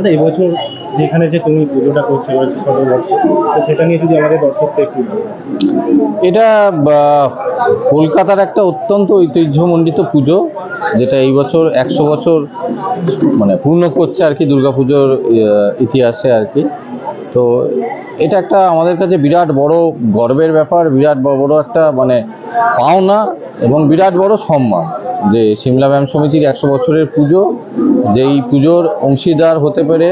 দাদা, এবছর যেখানে যে তুমি পুজোটা করছ সেটা নিয়ে যদি আমাদের দর্শককে একটু এটা কলকাতার একটা অত্যন্ত ঐতিহ্যমণ্ডিত পুজো, যেটা এই বছর একশো বছর মানে পূর্ণ করছে আর কি দুর্গাপুজোর ইতিহাসে আর কি। তো এটা একটা আমাদের কাছে বিরাট বড় গর্বের ব্যাপার, বিরাট বড় একটা মানে পাওনা এবং বিরাট বড় সম্মান। যে সিমলা ব্যায়াম সমিতির একশো বছরের পুজো, যেই পুজোর অংশীদার হতে পেরে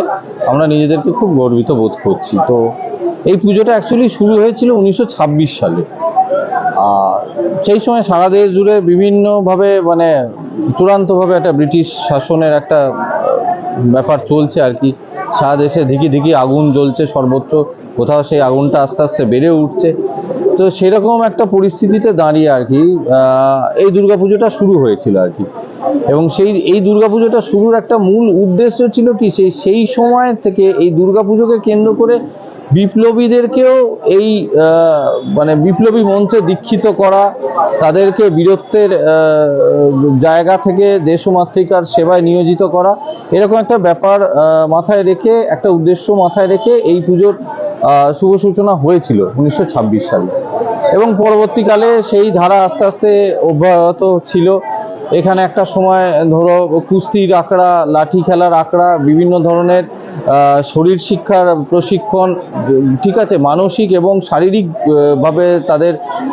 আমরা নিজেদেরকে খুব গর্বিত বোধ করছি। তো এই পুজোটা অ্যাকচুয়ালি শুরু হয়েছিল উনিশশো ছাব্বিশ সালে। আর সেই সময় সারা দেশ জুড়ে বিভিন্নভাবে মানে চূড়ান্তভাবে একটা ব্রিটিশ শাসনের একটা ব্যাপার চলছে আর কি। সারা দেশে ধিকি ধিকি আগুন জ্বলছে সর্বত্র, কোথাও সেই আগুনটা আস্তে আস্তে বেড়ে উঠছে। তো সেরকম একটা পরিস্থিতিতে দাঁড়িয়ে আর কি এই দুর্গাপুজোটা শুরু হয়েছিল আর কি। এবং সেই, এই দুর্গাপুজোটা শুরুর একটা মূল উদ্দেশ্য ছিল কি, সেই সেই সময় থেকে এই দুর্গাপুজোকে কেন্দ্র করে বিপ্লবীদেরকেও এই মানে বিপ্লবী মঞ্চে দীক্ষিত করা, তাদেরকে বীরত্বের জায়গা থেকে দেশমাতৃকার সেবায় নিয়োজিত করা, এরকম একটা ব্যাপার মাথায় রেখে, একটা উদ্দেশ্য মাথায় রেখে এই পুজোর শুভ সূচনা হয়েছিল উনিশশো ছাব্বিশ সালে। এবং পরবর্তীকালে সেই ধারা আস্তে আস্তে অব্যাহত ছিল। এখানে একটা সময় ধরো কুস্তির আঁকড়া, লাঠি খেলার আঁকড়া, বিভিন্ন ধরনের শরীর শিক্ষার প্রশিক্ষণ, ঠিক আছে, মানসিক এবং শারীরিকভাবে তাদের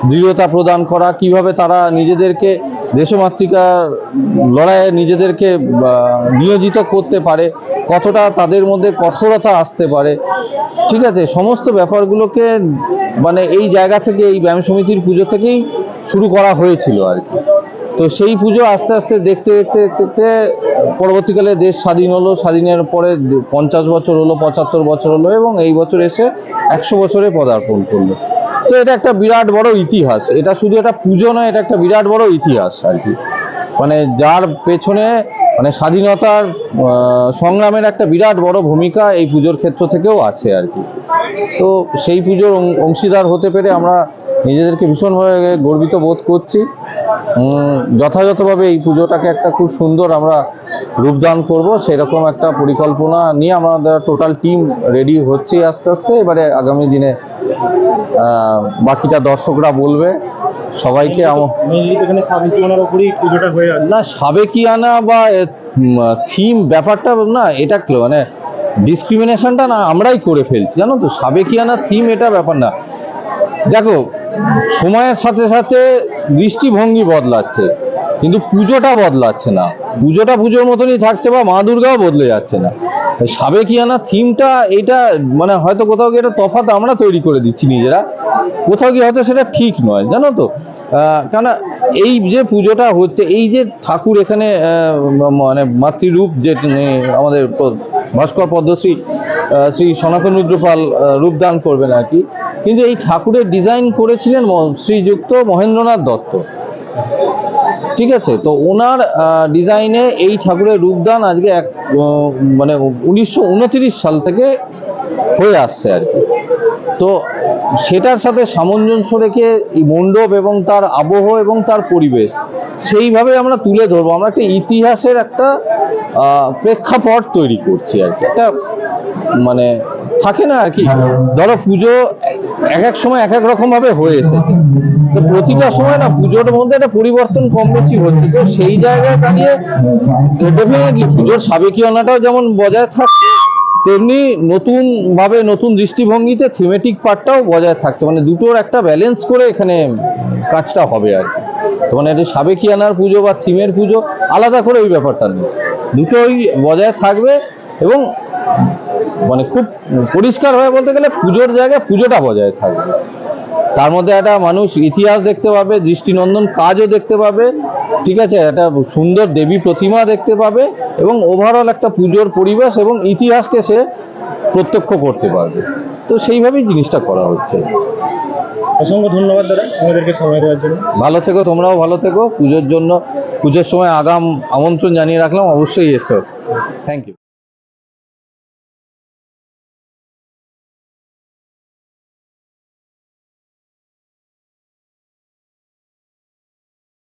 দৃঢ়তা প্রদান করা, কীভাবে তারা নিজেদেরকে দেশমাতৃকার লড়াইয়ে নিজেদেরকে নিয়োজিত করতে পারে, কতটা তাদের মধ্যে কঠোরতা আসতে পারে, ঠিক আছে, সমস্ত ব্যাপারগুলোকে মানে এই জায়গা থেকে, এই ব্যায়াম সমিতির পুজো থেকেই শুরু করা হয়েছিল আর কি। তো সেই পুজো আস্তে আস্তে দেখতে দেখতে দেখতে, পরবর্তীকালে দেশ স্বাধীন হলো, স্বাধীনের পরে পঞ্চাশ বছর হলো, পঁচাত্তর বছর হলো, এবং এই বছর এসে একশো বছরে পদার্পণ করল। তো এটা একটা বিরাট বড় ইতিহাস। এটা শুধু একটা পুজো নয়, এটা একটা বিরাট বড় ইতিহাস আর কি। মানে যার পেছনে মানে স্বাধীনতার সংগ্রামের একটা বিরাট বড় ভূমিকা এই পুজোর ক্ষেত্র থেকেও আছে আর কি। তো সেই পুজোর অংশীদার হতে পেরে আমরা নিজেদেরকে ভীষণভাবে গর্বিত বোধ করছি। যথাযথভাবে এই পুজোটাকে একটা খুব সুন্দর আমরা রূপদান করব সেরকম একটা পরিকল্পনা নিয়ে আমাদের টোটাল টিম রেডি হচ্ছে আস্তে আস্তে। এবারে আগামী দিনে বাকিটা দর্শকরা বলবে। সবাইকে না সাবেকিয়ানা বা থিম ব্যাপারটা না এটা মানে ডিসক্রিমিনেশনটা না আমরাই করে ফেলছি জানো তো? সাবেকিয়ানা থিম এটা ব্যাপার না। দেখো, সময়ের সাথে সাথে দৃষ্টিভঙ্গি বদলাচ্ছে, কিন্তু পুজোটা বদলাচ্ছে না। পুজোটা পুজোর মতনই থাকছে বা মা দুর্গাও বদলে যাচ্ছে না। সাবেকিয়ানা থিমটা এটা মানে হয়তো কোথাও গিয়ে এটা তফাৎ আমরা তৈরি করে দিচ্ছি নিজেরা। কোথাও গিয়ে হয়তো সেটা ঠিক নয়, জানো তো? কেন এই যে পুজোটা হচ্ছে, এই যে ঠাকুর এখানে মানে মাতৃরূপ যে আমাদের ভাস্কর পদ্মশ্রী শ্রী সনাতন রুদ্রপাল রূপদান করবেন আর কি কিন্তু এই ঠাকুরের ডিজাইন করেছিলেন শ্রীযুক্ত মহেন্দ্রনাথ দত্ত। ঠিক আছে? তো ওনার ডিজাইনে এই ঠাকুরের রূপদান আজকে এক মানে উনিশশো উনত্রিশ সাল থেকে হয়ে আসছে আর কি। তো সেটার সাথে সামঞ্জস্য রেখে মণ্ডপ এবং তার আবহ এবং তার পরিবেশ, সেইভাবে আমরা তুলে ধরবো। আমরা একটা ইতিহাসের একটা প্রেক্ষাপট তৈরি করছি আর কি। একটা মানে থাকে না আর কি? ধরো পুজো এক এক সময় এক এক রকম ভাবে হয়ে এসেছে। তো প্রতিটা সময় না পুজোর মধ্যে একটা পরিবর্তন কম বেশি হচ্ছে। তো সেই জায়গায় দাঁড়িয়ে ডেফিনেটলি পুজোর সাবেকীয়নাটাও যেমন বজায় থাকছে তেমনি নতুন ভাবে নতুন দৃষ্টিভঙ্গিতে থিমেটিক পার্টটাও বজায় থাকছে। মানে দুটোর একটা ব্যালেন্স করে এখানে কাজটা হবে আর কি। তো মানে এটা সাবেকিয়ানার পুজো বা থিমের পুজো, আলাদা করে ওই ব্যাপারটা নেই। দুটোই বজায় থাকবে এবং মানে খুব পরিষ্কার হয়ে বলতে গেলে পুজোর জায়গায় পুজোটা বজায় থাকবে তার মধ্যে একটা মানুষ ইতিহাস দেখতে পাবে দৃষ্টিনন্দন কাজও দেখতে পাবে ঠিক আছে? একটা সুন্দর দেবী প্রতিমা দেখতে পাবে এবং ওভারঅল একটা পুজোর পরিবেশ এবং ইতিহাসকে সে প্রত্যক্ষ করতে পারবে। তো সেইভাবেই জিনিসটা করা হচ্ছে। অসংখ্য ধন্যবাদ দাদা আমাদেরকে সময় দেওয়ার জন্য। ভালো থেকো তোমরাও ভালো থেকো। পুজোর জন্য পুজোর সময় আগাম আমন্ত্রণ জানিয়ে রাখলাম। অবশ্যই এসো। Thank you